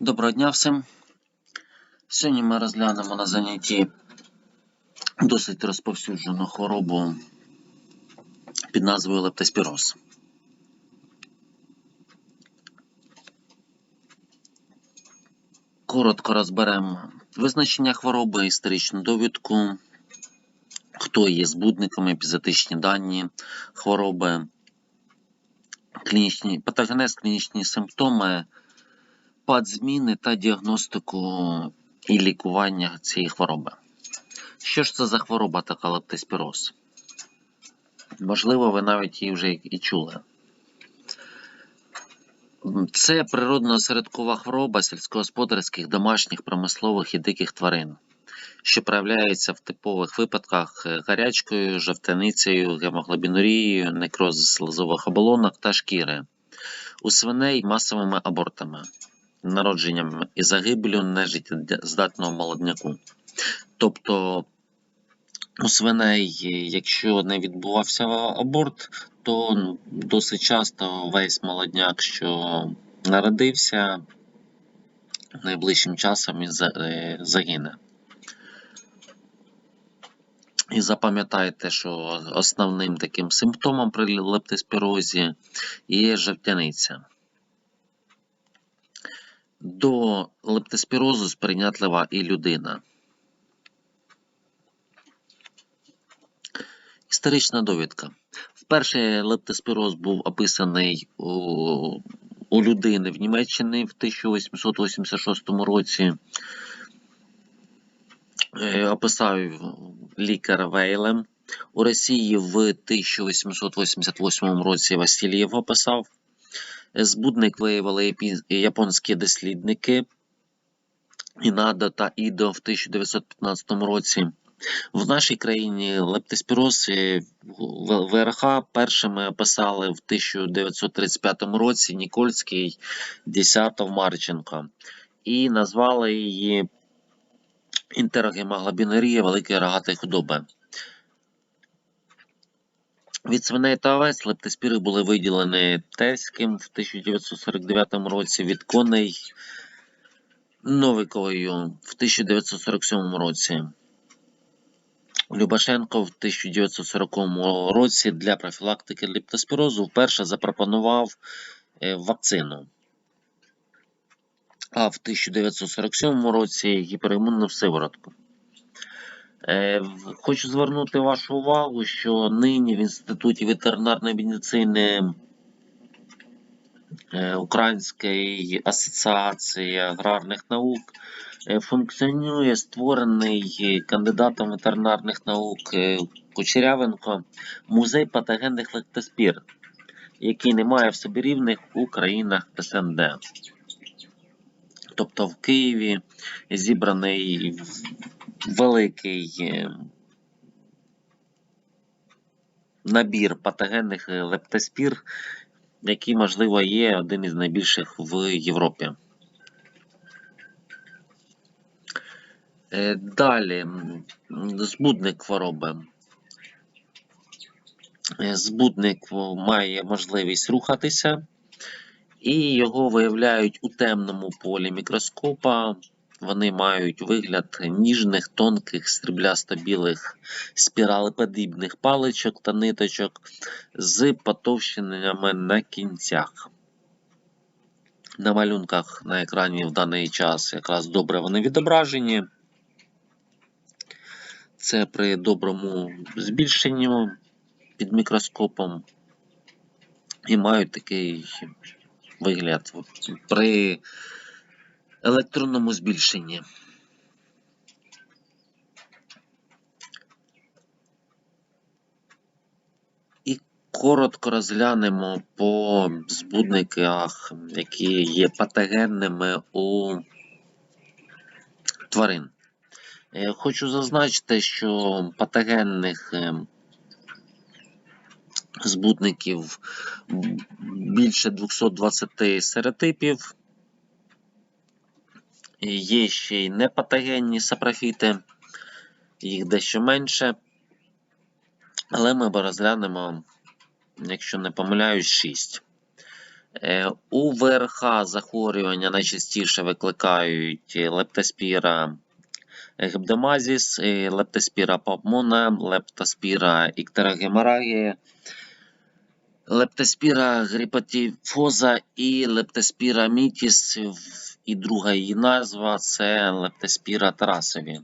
Доброго дня всім. Сьогодні ми розглянемо на занятті досить розповсюджену хворобу під назвою лептоспіроз. Коротко розберемо визначення хвороби, історичну довідку, хто є збудниками, епізотичні дані хвороби, клінічні, патогенез, клінічні симптоми, зміни та діагностику і лікування цієї хвороби. Що ж це за хвороба така лептоспіроз? Можливо, ви навіть її вже і чули. Це природно-осередкова хвороба сільськогосподарських, домашніх, промислових і диких тварин, що проявляється в типових випадках гарячкою, жовтяницею, гемоглобінурією, некроз слизових оболонок та шкіри, у свиней масовими абортами народженням і загибелю нежиттєздатного молодняку. Тобто у свиней, якщо не відбувався аборт, то досить часто весь молодняк, що народився, найближчим часом і загине. І запам'ятайте, що основним таким симптомом при лептоспірозі є жовтяниця. До лептоспірозу сприйнятлива і людина. Історична довідка. Вперше лептоспіроз був описаний у, у людини в Німеччині в 1886 році. Е, описав лікар Вейлем. У Росії в 1888 році Васильєв описав. Збудник виявили японські дослідники Інадо та Ідо в 1915 році. В нашій країні лептоспіроз ВРХ першими описали в 1935 році Нікольський Десятов Марченко і назвали її інтерогемоглобінурія великої рогатої худоби. Від свиней та овець лептоспіри були виділені Тельським в 1949 році, від коней Новиковою в 1947 році. Любашенко в 1940 році для профілактики лептоспірозу вперше запропонував е, вакцину. А в 1947 році гіперімунну сиворотку. Е, хочу звернути вашу увагу, що нині в Інституті ветеринарної медицини е, Української асоціації аграрних наук е, функціонує створений кандидатом ветеринарних наук Кучерявенко музей патогенних лектоспір, який не має в собі рівних у країнах СНД. Тобто в Києві зібраний великий е, набір патогенних е, лептоспір, який, можливо, є один із найбільших в Європі. Е, далі, збудник хвороби. Збудник має можливість рухатися, і його виявляють у темному полі мікроскопа. Вони мають вигляд ніжних, тонких, стріблясто-білих спіралеподібних паличок та ниточок з потовщеннями на кінцях. На малюнках на екрані в даний час якраз добре вони відображені. Це при доброму збільшенні під мікроскопом і мають такий вигляд при електронному збільшенні. І коротко розглянемо по збудниках, які є патогенними у тварин. Е, хочу зазначити, що патогенних е, збудників більше 220 серотипів. Є ще й непатогенні сапрофіти, їх дещо менше. Але ми розглянемо, якщо не помиляюсь, 6. Е, У ВРХ захворювання найчастіше викликають е, лептоспіра гебдемазіс, е, лептоспіра папмона, лептоспіра іктерогеморагія, лептоспіра грипатифоза і лептоспіра мітіс. В- І друга її назва це лептоспіра тарасові.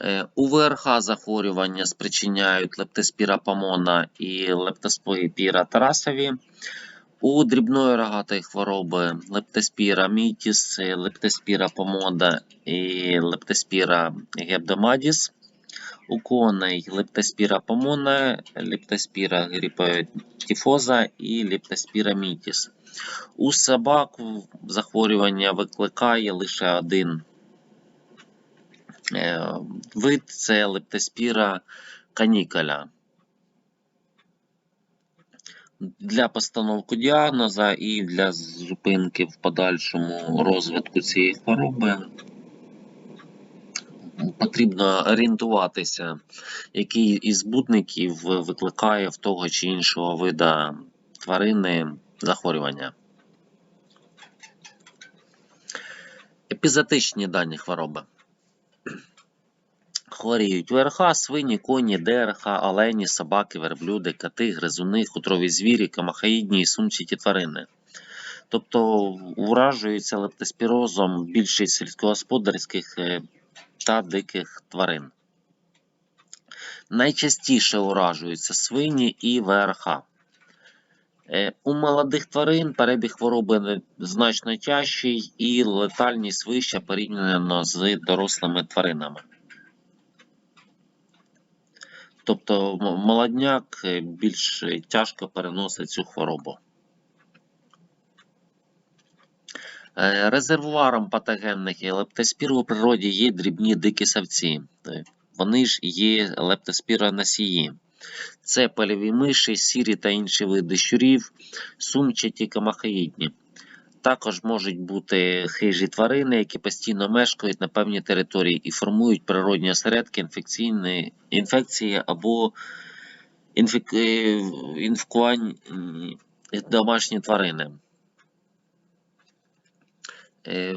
Е, У ВРХ захворювання спричиняють лептоспіра помона і лептоспіра тарасові. У дрібної рогатої хвороби лептоспіра мітіс, лептоспіра помода і лептоспіра гебдомадіс. У коней лептоспіра помона, лептоспіра грипотифоза і лептоспіра мітіс. У собак захворювання викликає лише один е, вид це лептоспіра канікаля. Для постановки діагноза і для зупинки в подальшому розвитку цієї хвороби потрібно орієнтуватися, який із збудників викликає в того чи іншого вида тварини захворювання. Епізотичні дані хвороби. Хворіють ВРХ, свині, коні, ДРХ, олені, собаки, верблюди, коти, гризуни, хутрові звірі, камахаїдні і сумчаті тварини. Тобто уражуються лептоспірозом більшість сільськогосподарських е, та диких тварин. Найчастіше уражуються свині і ВРХ. Е, У молодих тварин перебіг хвороби значно тяжчий і летальність вища порівняно з дорослими тваринами. Тобто молодняк е, більш тяжко переносить цю хворобу. Е, Резервуаром патогенних лептоспір у природі є дрібні дикі савці. Вони ж є лептоспіроносії. Це польові миші, сірі та інші види щурів, сумчаті камахаїдні. Також можуть бути хижі тварини, які постійно мешкають на певній території і формують природні осередки інфекційної інфекції або інфек... е, інфікувань домашні тварини. Е,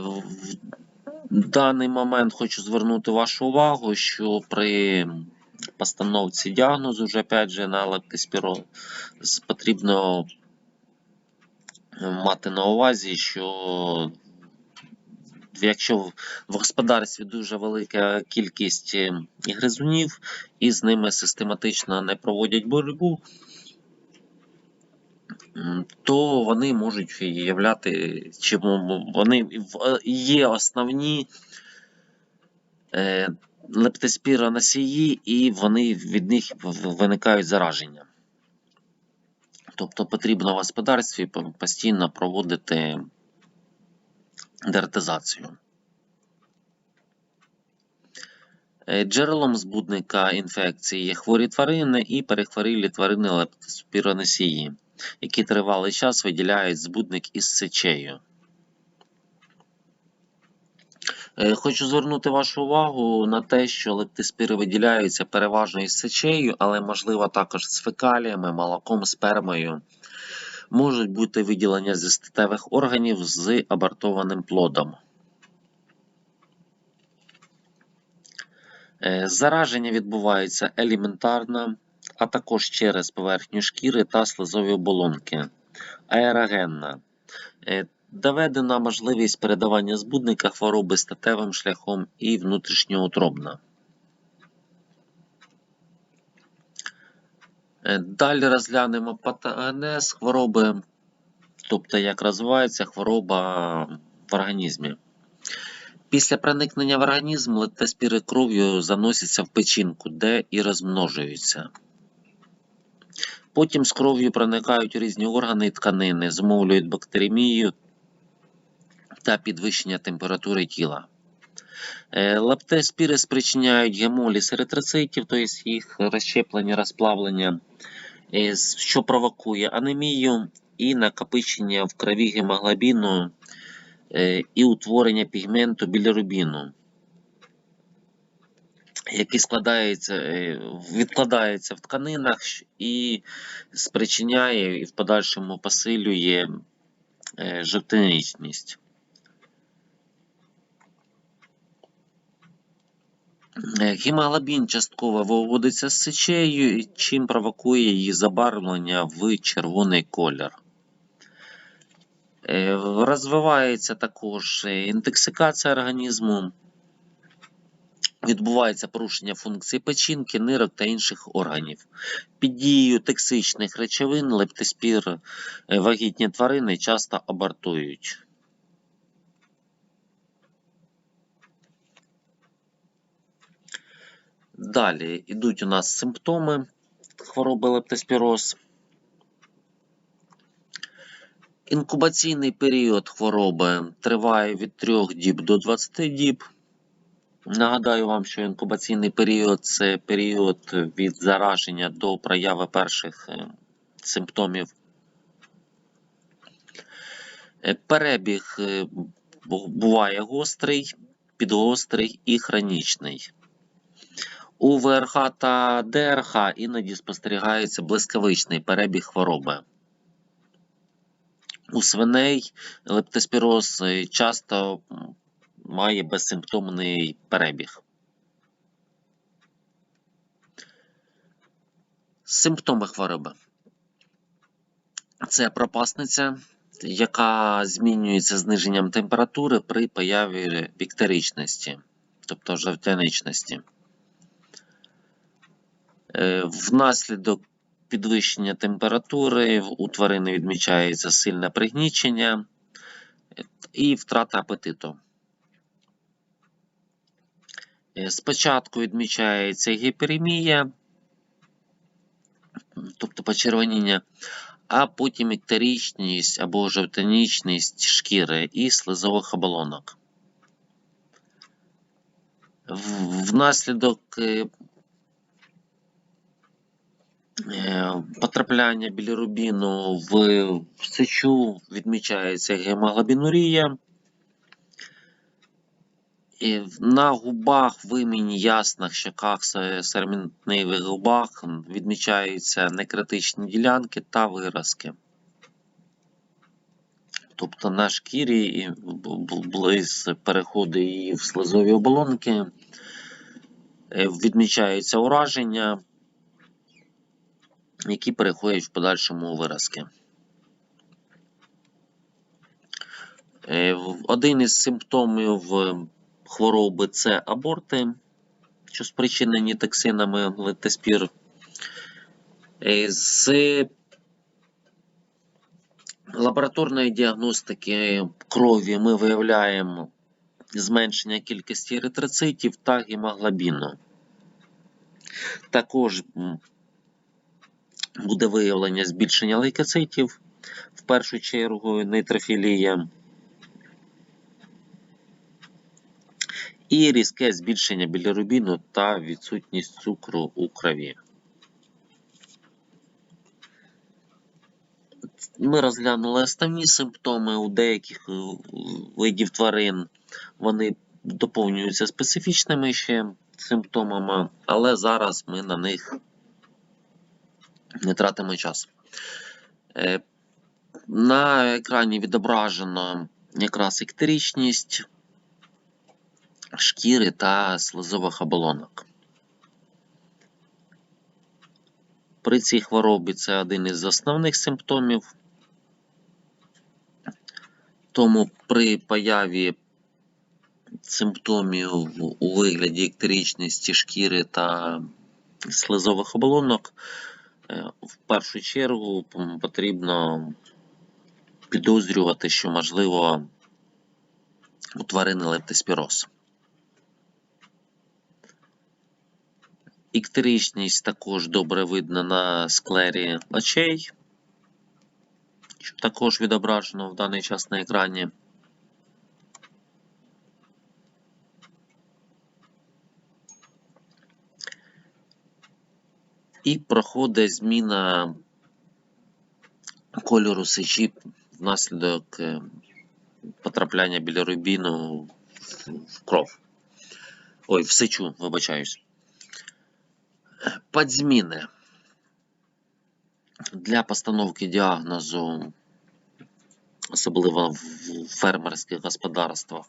В даний момент хочу звернути вашу увагу, що при постановці діагнозу вже опять же на лептоспіроз потрібно мати на увазі, що якщо в господарстві дуже велика кількість е, гризунів і з ними систематично не проводять боротьбу, то вони можуть являти, чи вони е, є основні е, лептоспіроносії, і вони від них виникають зараження. Тобто потрібно в господарстві постійно проводити дератизацію. Е, Джерелом збудника інфекції є хворі тварини і перехворілі тварини лептоспіроносії, які тривалий час виділяють збудник із сечею. Хочу звернути вашу увагу на те, що лептоспіри виділяються переважно із сечею, але можливо також з фекаліями, молоком, спермою. Можуть бути виділення зі статевих органів з абортованим плодом. Е, Зараження відбувається елементарно, а також через поверхню шкіри та слизові оболонки. Аерогенна. Доведена можливість передавання збудника хвороби статевим шляхом і внутрішньоутробна. Е, Далі розглянемо патогенез хвороби, тобто як розвивається хвороба в організмі. Після проникнення в організм лептоспіри кров'ю заносяться в печінку, де і розмножуються. Потім з кров'ю проникають у різні органи і тканини, зумовлюють бактеремію та підвищення температури тіла. Е, Лептоспіри спричиняють гемоліз еритроцитів, тобто їх розщеплення, розплавлення, е, що провокує анемію і накопичення в крові гемоглобіну е, і утворення пігменту білірубіну. який складається, відкладається в тканинах і спричиняє і в подальшому посилює е, Гемоглобін частково виводиться з сечею, чим провокує її забарвлення в червоний колір. Е, Розвивається також е, інтоксикація організму, відбувається порушення функції печінки, нирок та інших органів. Під дією токсичних речовин лептоспір е, вагітні тварини часто абортують. Далі йдуть у нас симптоми хвороби лептоспіроз. Інкубаційний період хвороби триває від 3 діб до 20 діб. Нагадаю вам, що інкубаційний період це період від зараження до прояви перших е, симптомів. Е, Перебіг е, буває гострий, підгострий і хронічний. У ВРХ та ДРХ іноді спостерігається блискавичний перебіг хвороби. У свиней лептоспіроз е, часто має безсимптомний перебіг. Симптоми хвороби. Це пропасниця, яка змінюється зниженням температури при появі вікторичності, тобто жовтяничності. Е, Внаслідок підвищення температури у тварини відмічається сильне пригнічення е, і втрата апетиту. Е, Спочатку відмічається гіперемія, тобто почервоніння, а потім іктеричність або жовтанічність шкіри і слизових оболонок. Внаслідок потрапляння білірубіну в сечу відмічається гемоглобінурія. І на губах, вимені, яснах, щоках, се- серментневих губах відмічаються некритичні ділянки та виразки. Тобто на шкірі і близь переходу її в слизові оболонки е, відмічаються ураження, які переходять в подальшому виразки. Е, Один із симптомів хвороби це аборти, що спричинені токсинами летоспір. Е, З лабораторної діагностики крові ми виявляємо зменшення кількості еритроцитів та гемоглобіну. Також буде виявлення збільшення лейкоцитів, в першу чергу нейтрофілія, і різке збільшення білірубіну та відсутність цукру у крові. Ми розглянули основні симптоми у деяких е, видів тварин. Вони доповнюються специфічними ще симптомами, але зараз ми на них не тратимо час. Е, На екрані відображено якраз іктеричність шкіри та слизових оболонок. При цій хворобі це один із основних симптомів. Тому при появі симптомів у вигляді іктеричності шкіри та слизових оболонок, в першу чергу потрібно підозрювати, що можливо у тварини лептоспіроз. Іктеричність також добре видно на склері очей, що також відображено в даний час на екрані. І проходить зміна кольору сечі внаслідок е, потрапляння білірубіну в- в кров. Ой, в сечу, вибачаюсь. Подзміни. Для постановки діагнозу, особливо в фермерських господарствах,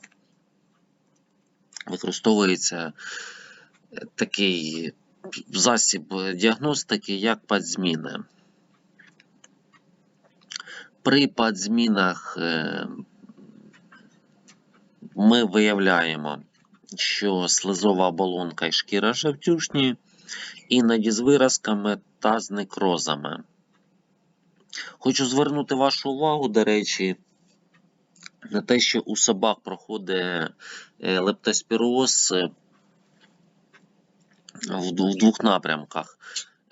використовується такий засіб діагностики, як подзміни. При подзмінах е, ми виявляємо, що слизова оболонка і шкіра жовтюшні, іноді з виразками та з некрозами. Хочу звернути вашу увагу, до речі, на те, що у собак проходить е, лептоспіроз е, в двох напрямках.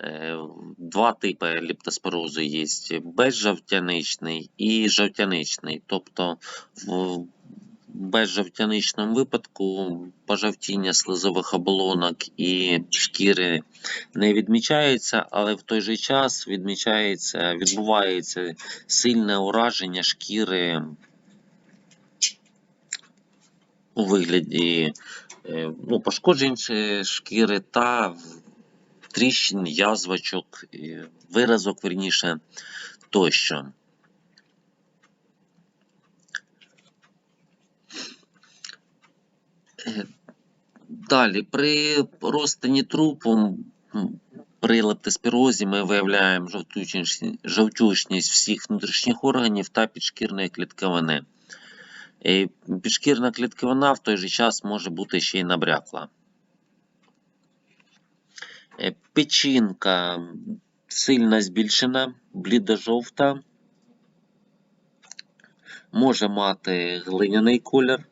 Е, Два типи лептоспірозу є: безжовтяничний і жовтяничний. Тобто в безжовтяничному випадку пожовтіння слизових оболонок і шкіри не відмічається, але в той же час відмічається, відбувається сильне ураження шкіри у вигляді ну, пошкоджень е, шкіри та тріщин, язвочок, е, виразок, верніше, тощо. Е, Далі, при розтині трупу, при лептоспірозі ми виявляємо жовтючність всіх внутрішніх органів та підшкірної клітковини. Підшкірна клітковина в той же час може бути ще й набрякла. Е, Печінка сильно збільшена, блідо-жовта, може мати глиняний колір,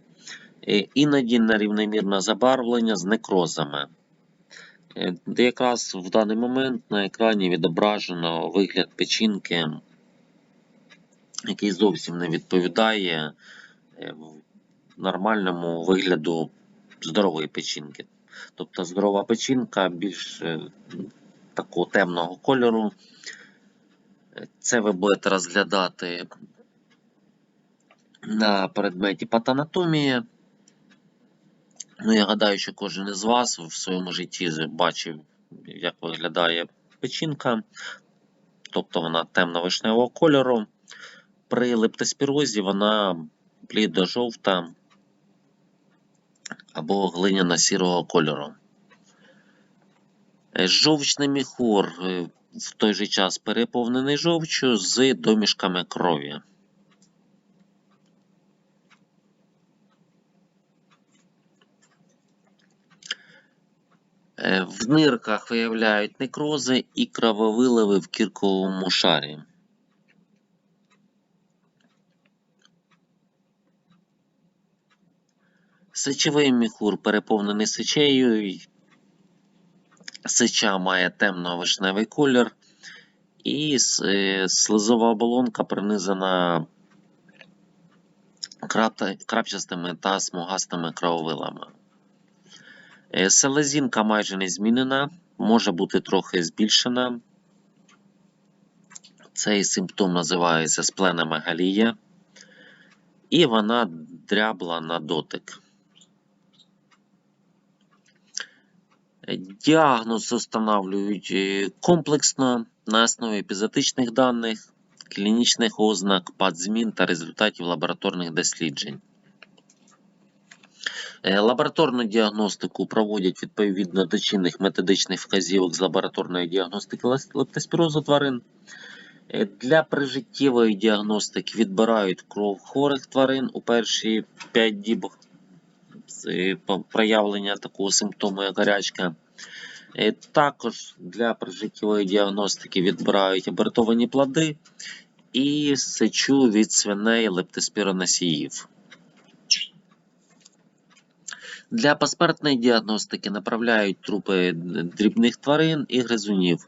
е, іноді нерівномірне забарвлення з некрозами. Е, Де якраз в даний момент на екрані відображено вигляд печінки, який зовсім не відповідає нормальному вигляду здорової печінки. Тобто здорова печінка більш е, такого темного кольору. Е, Це ви будете розглядати на предметі патанатомії. Ну, я гадаю, що кожен із вас в своєму житті бачив, як виглядає печінка, тобто вона темно-вишневого кольору. При лептоспірозі вона блідо-жовта або глиняно-сірого кольору. Е, Жовчний міхур е, в той же час переповнений жовчю з домішками крові. Е, В нирках виявляють некрози і крововиливи в кірковому шарі. Сечовий міхур переповнений сечею. Сеча має темно-вишневий колір. І е, слизова оболонка пронизана крапта- крапчастими та смугастими крововилами. Е, Селезінка майже не змінена, може бути трохи збільшена. Цей симптом називається спленомегалія. І вона дрябла на дотик. Діагноз встановлюють е, комплексно на основі епізотичних даних, клінічних ознак, падзмін та результатів лабораторних досліджень. Е, Лабораторну діагностику проводять відповідно до чинних методичних вказівок з лабораторної діагностики лептоспірозу тварин. Е, Для прижиттєвої діагностики відбирають кров хворих тварин у перші 5 діб проявлення такого симптому, як гарячка. Також для прижиттєвої діагностики відбирають абортовані плоди і сечу від свиней лептоспіроносіїв. Для посмертної діагностики направляють трупи дрібних тварин і гризунів.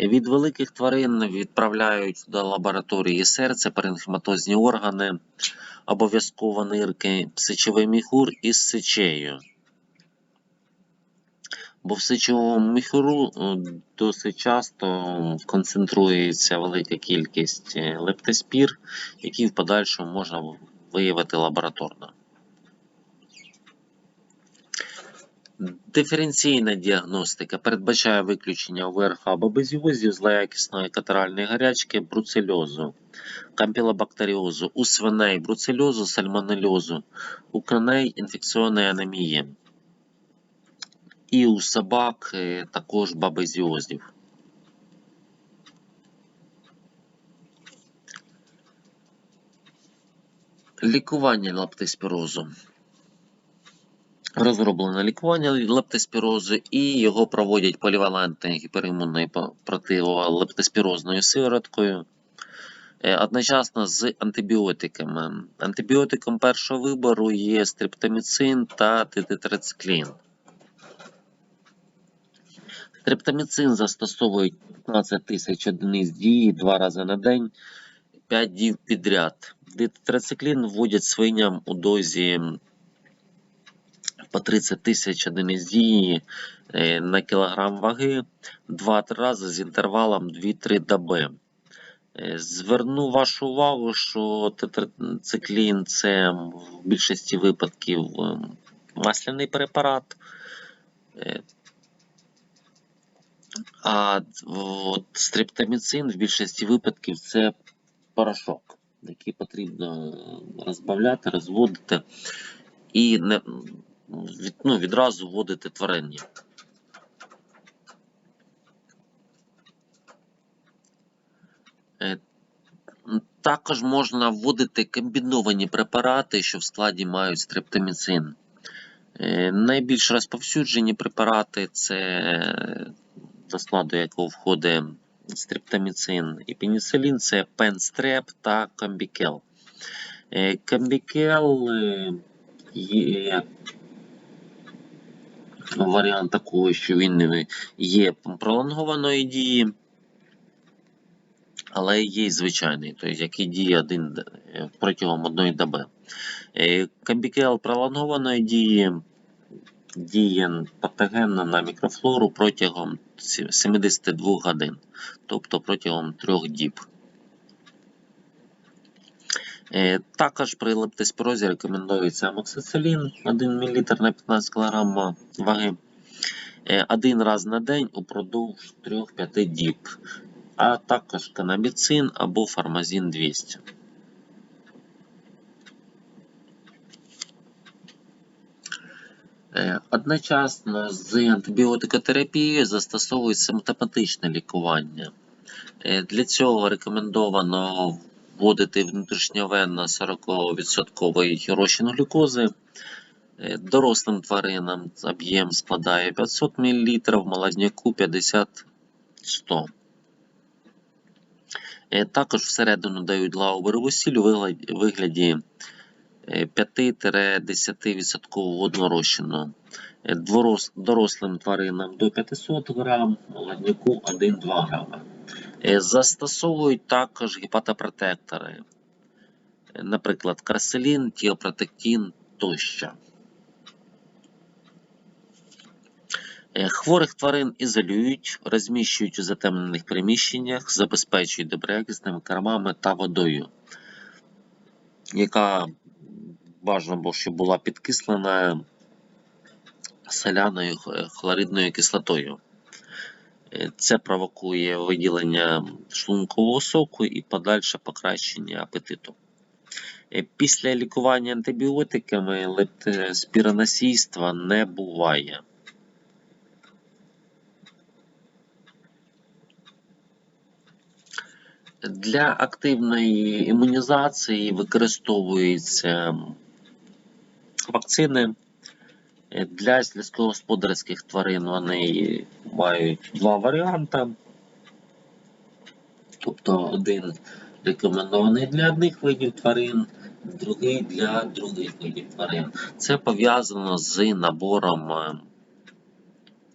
Від великих тварин відправляють до лабораторії серце, паренхематозні органи, обов'язково нирки, сечовий міхур із сечею. Бо в сечовому міхуру е, досить часто концентрується велика кількість е, лептоспір, які в подальшому можна виявити лабораторно. Диференційна діагностика передбачає виключення ОВРХ або безіозів, злоякісної катаральної гарячки, бруцельозу, кампілобактеріозу, у свиней бруцельозу, сальмонельозу, у коней інфекційної анемії. І у собак е, також бабезіозів. Лікування лептоспірозу. Розроблено лікування лептоспірозу і його проводять полівалентною гіперімунною противолептоспірозною сивороткою. Е, Одночасно з антибіотиками. Антибіотиком першого вибору є стриптоміцин та тетитрациклін. Стриптоміцин застосовують 15 тисяч одиниць дії два рази на день, 5 днів підряд. Тетитрациклін вводять свиням у дозі по 30 тисяч одиниць дії е, на кілограм ваги 2-3 рази з інтервалом 2-3 доби. Е, Зверну вашу увагу, що тетрациклін це в більшості випадків е, масляний препарат. Е, А от стриптоміцин в більшості випадків це порошок, який потрібно розбавляти, розводити і не, від, ну, відразу вводити тваринні. Також можна вводити комбіновані препарати, що в складі мають стрептоміцин. Е, Найбільш розповсюджені препарати це е, до складу якого входить стрептоміцин і пеніцилін, це пенстреп та комбікел. Е, Комбікел е, є варіант такого, що він е, є пролонгованої дії, але є й звичайний, тобто який діє один, е, протягом одної доби. Е, Комбікел пролонгованої дії діє патогенно на мікрофлору протягом 72 годин, тобто протягом 3 діб. Е, Також при лептоспірозі рекомендується амоксицилін 1 мл на 15 кг ваги один раз на день упродовж 3-5 діб, а також канабіцин або фармазін 200. Е, Одночасно з антибіотикотерапією застосовують симптоматичне лікування. Е, Для цього рекомендовано вводити внутрішньовенно 40% розчин глюкози. Е, Дорослим тваринам об'єм складає 500 мл, молодняку 50-100. Е, Також всередину дають лауберову сіль у вигляді е, 5-10% водного розчину. Е, Дорослим тваринам до 500 г, молодняку 1-2 г. Е, Застосовують також гепатопротектори, е, наприклад, карселін, тіопротектін тощо. Хворих тварин ізолюють, розміщують у затемнених приміщеннях, забезпечують доброякісними кормами та водою, яка бажано щоб була підкислена соляною хлоридною кислотою. Е, Це провокує виділення шлункового соку і подальше покращення апетиту. Е, Після лікування антибіотиками лептоспіроносійства не буває. Для активної імунізації використовуються вакцини. Е, Для сільськогосподарських тварин вони мають два варіанти. Тобто один рекомендований для одних видів тварин, другий для других видів тварин. Це пов'язано з набором е,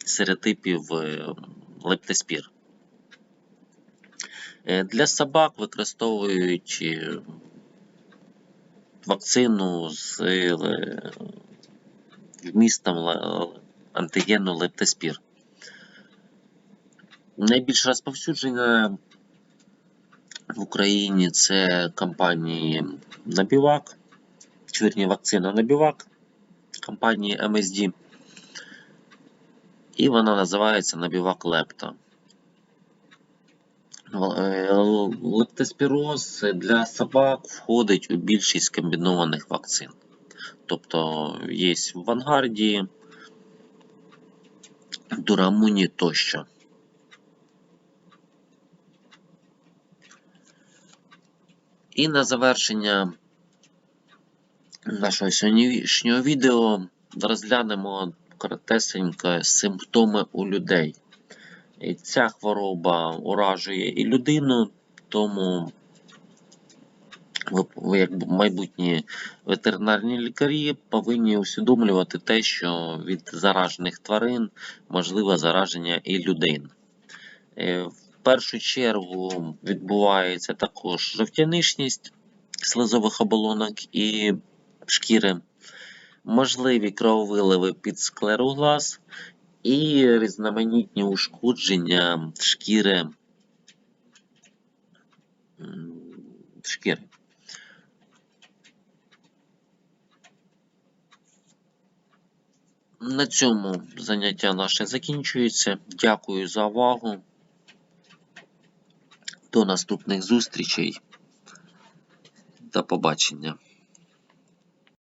серотипів е, лептоспір. Е, Для собак використовують вакцину з е, вмістом антигену лептоспір. Найбільш розповсюджена в Україні це компанії Набівак, чи вірні вакцина Набівак компанії MSD. і вона називається набівак лепта. Е, Лептоспіроз для собак входить у більшість комбінованих вакцин. Тобто є в Вангарді, Дурамуні тощо. І на завершення нашого сьогоднішнього відео розглянемо коротесенько симптоми у людей. І ця хвороба уражує і людину, тому ви, як майбутні ветеринарні лікарі повинні усвідомлювати те, що від заражених тварин можливе зараження і людин. Е, В першу чергу відбувається також жовтянишність слизових оболонок і шкіри, можливі крововиливи під склеру глаз і різноманітні ушкодження шкіри. шкіри. На цьому заняття наше закінчується. Дякую за увагу. До наступних зустрічей. До побачення.